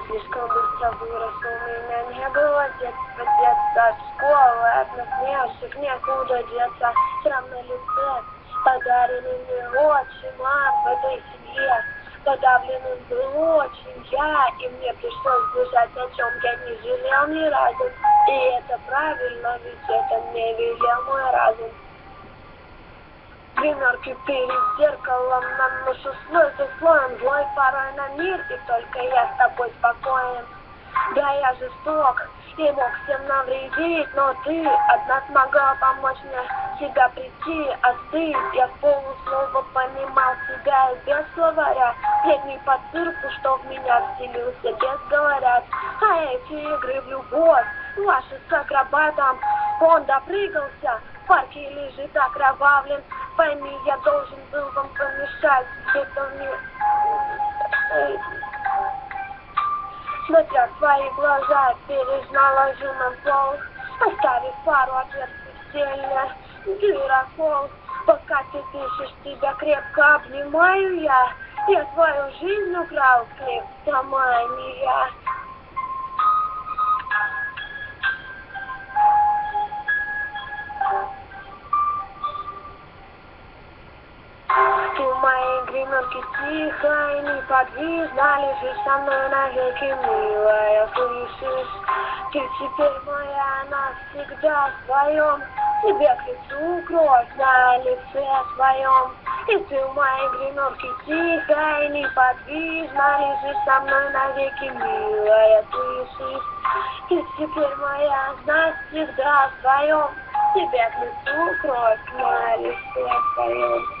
детства вырос, у меня не было детства, детства, школы, от насмешек некуда деться, шрам на лице, подаренный мне отчим, мам в этой семье. Подавленным был очень я, и мне пришлось бежать, о чем я не жалел ни разу. И это правильно, ведь это мне велел мой разум. Гримерки перед зеркалом наношу слой за слоем Злой порой на мир, и только я с тобой спокоен. Да, я жесток и мог всем навредить Но ты одна смогла помочь мне себя прийти Остыть, я в полуслова понимал себя и без словаря Летний по цирку, что в меня вселился, без говорят. А эти игры в любовь, ваши с акробатом Он допрыгался, в парке лежит окровавлен Пойми, я должен был вам помешать где-то мне. Смотря в твои глаза, бережно ложу на пол, Оставив пару отверстий в теле, гирокол. Пока ты пишешь, тебя крепко обнимаю я, Я твою жизнь украл, хлеб сама, не я. Гримерке тихо и неподвижно Лежишь со мной навеки, милая, слышишь? Ты теперь моя навсегда в своем Тебе к лицу кровь на лице своем И ты в моей гримерке тихо и неподвижно Лежишь со мной навеки, милая, слышишь? Ты теперь моя навсегда в своем Тебе к лицу кровь на лице своем